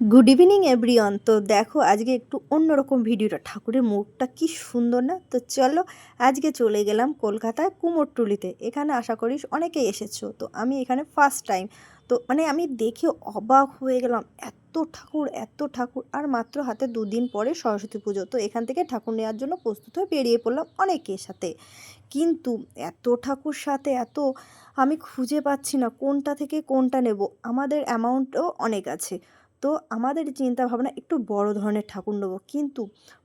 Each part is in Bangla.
গুড ইভিনিং এভরিওয়ান তো দেখো, আজকে একটু অন্যরকম ভিডিওটা ঠাকুরের মুখটা কি সুন্দর না? তো চলো, আজকে চলে গেলাম কলকাতায় কুমোরটুলিতে। এখানে আশা করিস অনেকেই এসেছ। তো আমি এখানে ফার্স্ট টাইম তো মানে আমি দেখে অবাক হয়ে গেলাম, এত ঠাকুর এত ঠাকুর। আর মাত্র হাতে দুদিন পরে সরস্বতী পুজো। তো এখান থেকে ঠাকুর নেওয়ার জন্য প্রস্তুত হয়ে বেরিয়ে পড়লাম অনেকের সাথে। কিন্তু এত ঠাকুর সাথে, এত আমি খুঁজে পাচ্ছি না কোনটা থেকে কোনটা নেব। আমাদের অ্যামাউন্টও অনেক আছে। তো আমাদের চিন্তা ভাবনা একটু বড় ধরনের ঠাকুর নেব। কিন্তু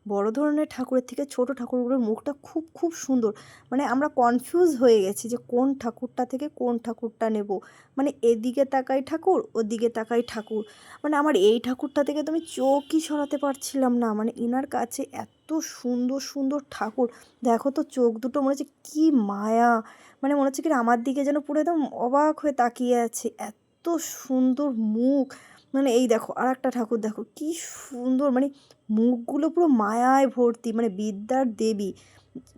বড় ধরনের ঠাকুরের থেকে ছোট ঠাকুরগুলোর মুখটা খুব খুব সুন্দর। মানে আমরা কনফিউজ হয়ে গেছি যে কোন ঠাকুরটা থেকে কোন ঠাকুরটা নেব। মানে এদিকে তাকাই ঠাকুর, ওদিকে তাকাই ঠাকুর। মানে আমার এই ঠাকুরটা থেকে তো আমি চোখই সরাতে পারছিলাম না। মানে ইনার কাছে এত সুন্দর সুন্দর ঠাকুর। দেখো তো চোখ দুটো মনে হচ্ছে কী মায়া। মানে মনে হচ্ছে কি আমার দিকে যেন পুরো একদম অবাক হয়ে তাকিয়ে আছে। এত সুন্দর মুখ। মানে এই দেখো আর একটা ঠাকুর দেখো, কি সুন্দর মানে মুখগুলো পুরো মায়ায় ভর্তি মানে বিদ্যার দেবী।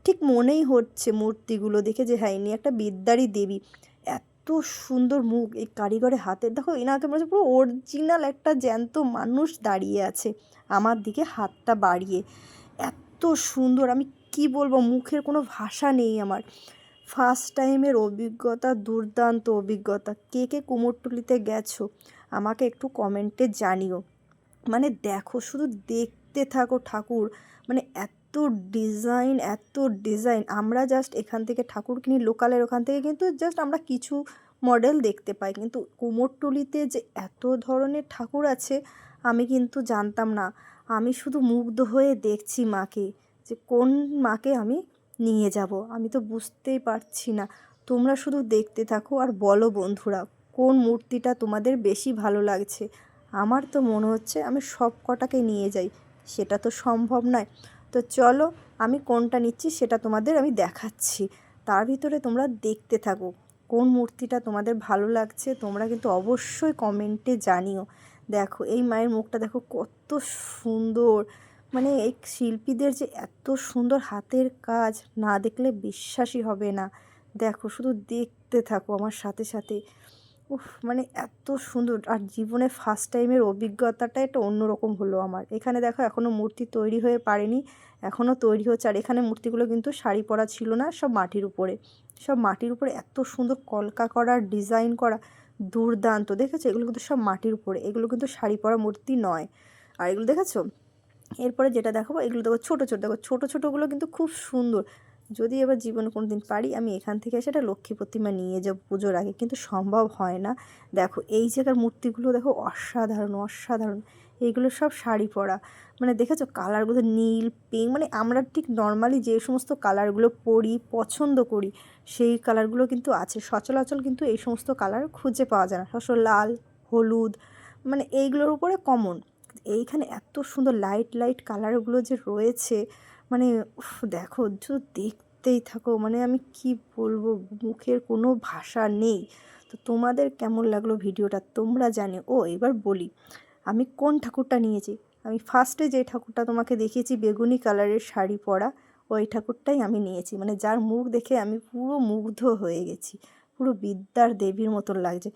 ঠিক মনেই হচ্ছে মূর্তিগুলো দেখে যে হ্যাঁ ইনি একটা বিদ্যারই দেবী। এত সুন্দর মুখ, এই কারিগরের হাতের দেখো এনাকে মনে হচ্ছে পুরো অরিজিনাল একটা জ্যান্ত মানুষ দাঁড়িয়ে আছে, আমার দিকে হাতটা বাড়িয়ে। এত সুন্দর, আমি কি বলব, মুখের কোনো ভাষা নেই আমার। ফার্স্ট টাইমের অভিজ্ঞতা, দুর্দান্ত অভিজ্ঞতা। কে কে কুমোরটুলিতে গেছো? আমাকে একটু কমেন্টে জানিও। মানে দেখো, শুধু দেখতে থাকো ঠাকুর। মানে এত ডিজাইন এত ডিজাইন আমরা জাস্ট এখান থেকে ঠাকুর কিনি, লোকালের ওখান থেকে কিন্তু জাস্ট আমরা কিছু মডেল দেখতে পাই। কিন্তু কুমোরটুলিতে যে এত ধরনের ঠাকুর আছে, আমি কিন্তু জানতাম না। আমি শুধু মুগ্ধ হয়ে দেখছি মাকে যে কোন মাকে আমি নিয়ে যাব। আমি তো বুঝতেই পারছি না। তোমরা শুধু দেখতে থাকো আর বলো বন্ধুরা, কোন মূর্তিটা তোমাদের বেশি ভালো লাগছে? আমার তো মনে হচ্ছে আমি সব কটাকে নিয়ে যাই। সেটা তো সম্ভব নয়। তো চলো, আমি কোনটা নিচ্ছি সেটা তোমাদের আমি দেখাচ্ছি। তার ভিতরে তোমরা দেখতে থাকো, কোন মূর্তিটা তোমাদের ভালো লাগছে তোমরা কিন্তু অবশ্যই কমেন্টে জানিও। দেখো, এই মায়ের মুখটা দেখো কত সুন্দর। মানে এই শিল্পীদের যে এত সুন্দর হাতের কাজ না দেখলে বিশ্বাসই হবে না। দেখো, শুধু দেখতে থাকো আমার সাথে সাথে। উফ মানে এত সুন্দর। আর জীবনে ফার্স্ট টাইমের অভিজ্ঞতাটা একটা অন্যরকম হলো আমার। এখানে দেখো এখনও মূর্তি তৈরি হয়ে পারেনি এখনও তৈরি হচ্ছে। আর এখানে মূর্তিগুলো কিন্তু শাড়ি পরা ছিল না, সব মাটির উপরে। সব মাটির উপরে এত সুন্দর কলকা করা ডিজাইন করা, দুর্দান্ত। দেখেছ? এগুলো কিন্তু সব মাটির উপরে। এগুলো কিন্তু শাড়ি পরা মূর্তি নয়। আর এগুলো দেখেছ? এরপরে যেটা দেখাবো, এগুলো দেখো ছোটো ছোটো। দেখো ছোটো, ছোটোগুলো কিন্তু খুব সুন্দর। যদি এবার জীবনে কোনো দিন পারি, আমি এখান থেকে সেটা লক্ষ্মী প্রতিমা নিয়ে যাব পুজোর আগে। কিন্তু সম্ভব হয় না। দেখো এই জায়গার মূর্তিগুলো দেখো অসাধারণ অসাধারণ। এইগুলো সব শাড়ি পরা। মানে দেখেছ কালারগুলো নীল পিঙ্ক মানে আমরা ঠিক নর্মালি যে সমস্ত কালারগুলো পরি, পছন্দ করি, সেই কালারগুলো কিন্তু আছে। সচলাচল কিন্তু এই সমস্ত কালার খুঁজে পাওয়া যায় না। সবসময় লাল, হলুদ মানে এইগুলোর উপরে কমন এইখানে এত সুন্দর লাইট লাইট কালারগুলো যে রয়েছে মানে দেখো শুধু দেখতেই থাকো মানে আমি কি বলব, মুখের কোনো ভাষা নেই। তো তোমাদের কেমন লাগল ভিডিওটা তোমরা জানে ও, এবার বলি, আমি কোন ঠাকুরটা নিয়েছি? আমি ফার্স্টে যে ঠাকুরটা তোমাকে দেখিয়েছি, বেগুনি কালারের শাড়ি পরা, ওই ঠাকুরটাই আমি নিয়েছি। মানে যার মুখ দেখে আমি পুরো মুগ্ধ হয়ে গেছি, পুরো বিদ্যার দেবীর মতন লাগছে।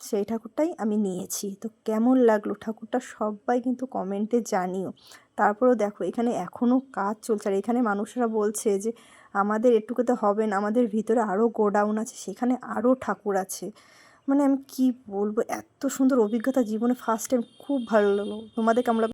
সেই ঠাকুরটাই আমি নিয়েছি। তো কেমন লাগল? ঠাকুরটা সবাই কিন্তু কমেন্টে জানিও। তারপরেও দেখো, এখানে এখনও কাজ চলছে। আর এখানে মানুষরা বলছে যে, আমাদের এটুকু তো হবে না। আমাদের ভিতরে আরও গোডাউন আছে, সেখানে আরও ঠাকুর আছে। মানে আমি কি বলব? এত সুন্দর অভিজ্ঞতা জীবনে ফার্স্ট টাইম খুব ভালো লাগল। তোমাদের কেমন